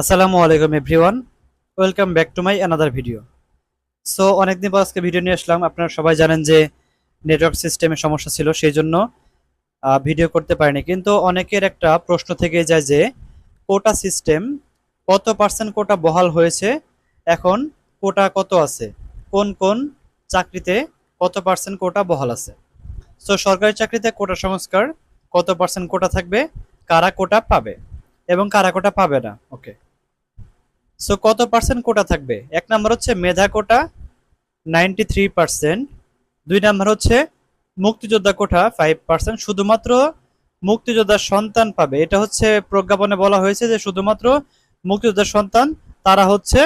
আসসালামু আলাইকুম everyone. Welcome back to my another video so অনেকদিন পর আজকে ভিডিও নিয়ে আসলাম। আপনারা সবাই জানেন যে নেটওয়ার্ক সিস্টেমে সমস্যা ছিল, সেই জন্য ভিডিও করতে পারিনি। কিন্তু অনেকের একটা প্রশ্ন থেকে যায় যে কোটা সিস্টেম কত পার্সেন্ট কোটা বহাল হয়েছে? এখন কোটা কত আছে? কোন কোন চাকরিতে কত পার্সেন্ট কোটা বহাল আছে? সো সরকারি চাকরিতে কোটা সংস্কার কত পার্সেন্ট কোটা থাকবে? কারা কোটা পাবে? এবং কারা কোটা পাবে না? ওকে সো কত পার্সেন্ট কোটা থাকবে? এক নাম্বার হচ্ছে মেধা কোটা নাইনটি থ্রি পার্সেন্ট দুই নাম্বার হচ্ছে মুক্তিযোদ্ধা কোটা ফাইভ পার্সেন্ট শুধুমাত্র মুক্তিযোদ্ধার সন্তান পাবে। এটা হচ্ছে প্রজ্ঞাপনে বলা হয়েছে যে শুধুমাত্র মুক্তিযোদ্ধার সন্তান, তারা হচ্ছে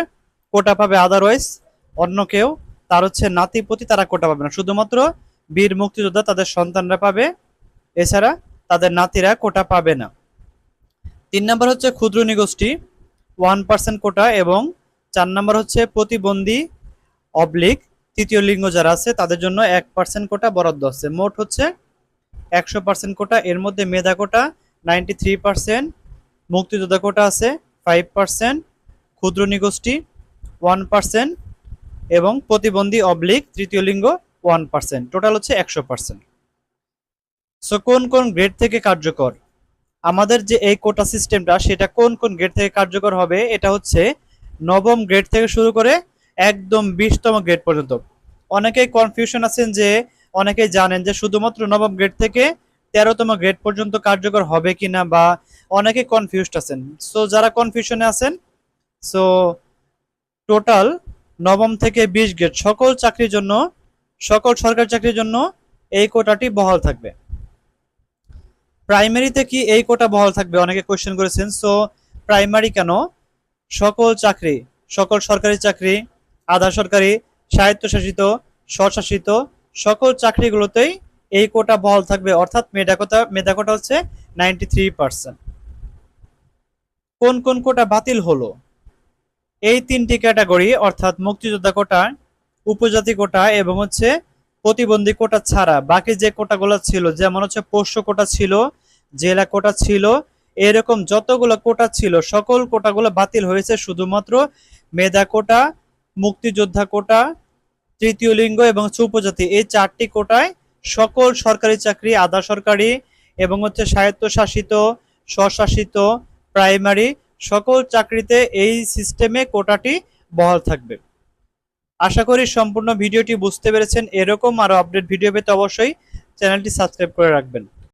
কোটা পাবে আদারওয়াইজ অন্য কেউ। তার হচ্ছে নাতিপতি, তারা কোটা পাবে না। শুধুমাত্র বীর মুক্তিযোদ্ধা তাদের সন্তানরা পাবে। এছাড়া তাদের নাতিরা কোটা পাবে না। তিন নাম্বার হচ্ছে ক্ষুদ্র নিগোষ্ঠী। ওয়ান পার্সেন্ট কোটা এবং চার নাম্বার হচ্ছে প্রতিবন্ধী অবলিক। তৃতীয় লিঙ্গ যারা আছে, তাদের জন্য এক পার্সেন্ট কোটা বরাদ্দ আছে। মোট হচ্ছে একশো পার্সেন্ট কোটা। এর মধ্যে মেধা কোটা নাইনটি থ্রি পার্সেন্ট, মুক্তিযোদ্ধা কোটা আছে ফাইভ পার্সেন্ট, ক্ষুদ্র নিগোষ্ঠী ওয়ান পার্সেন্ট এবং প্রতিবন্ধী অবলিক তৃতীয় লিঙ্গ ওয়ান পার্সেন্ট। টোটাল হচ্ছে একশো পার্সেন্ট। সো কোন কোন গ্রেড থেকে কার্যকর? আমাদের যে এই কোটা সিস্টেমটা সেটা কোন কোন গ্রেড থেকে কার্যকর হবে, এটা হচ্ছে নবম গ্রেড থেকে শুরু করে একদম বিশতম গ্রেড পর্যন্ত। অনেকেই কনফিউশন আছেন যে, অনেকেই জানেন যে শুধুমাত্র নবম গ্রেড থেকে তেরোতম গ্রেড পর্যন্ত কার্যকর হবে কিনা বা অনেকে কনফিউজড আছেন। সো যারা কনফিউশনে আছেন সো টোটাল নবম থেকে বিশ গ্রেড সকল চাকরির জন্য, সকল সরকারি চাকরির জন্য এই কোটাটি বহাল থাকবে। প্রাইমারিতে কি এই কোটা বহাল থাকবে? অনেকে কোয়েশ্চেন করেছেন সো প্রাইমারি কেন? সকল চাকরি, সকল সরকারি চাকরি, আধা সরকারি, স্বায়ত্তশাসিত, স্বশাসিত, সকল চাকরিগুলোতেই এই কোটা বহাল থাকবে। অর্থাৎ মেধা কোটা মেধা কোটা হচ্ছে নাইনটি থ্রি পার্সেন্ট কোন কোন কোটা বাতিল হলো? এই তিনটি ক্যাটাগরি, অর্থাৎ মুক্তিযোদ্ধা কোটা, উপজাতি কোটা এবং হচ্ছে প্রতিবন্ধী কোটা ছাড়া। বাকি যে কোটাগুলো ছিল, যেমন হচ্ছে পোষ্য কোটা ছিল জেলা কোটা ছিল, এরকম যতগুলো কোটা ছিল, সকল কোটাগুলো বাতিল হয়েছে শুধুমাত্র মেধা কোটা, মুক্তিযোদ্ধা কোটা, তৃতীয় লিঙ্গ এবং উপজাতি এই চারটি কোটায় সকল সরকারি চাকরি, আধা সরকারি এবং হচ্ছে স্বায়ত্তশাসিত, স্বশাসিত, প্রাইমারি, সকল চাকরিতে এই সিস্টেমে কোটাটি বহাল থাকবে। আশা করি সম্পূর্ণ ভিডিওটি বুঝতে পেরেছেন। এরকম আরও আপডেট ভিডিও পেতে অবশ্যই চ্যানেলটি সাবস্ক্রাইব করে রাখবেন।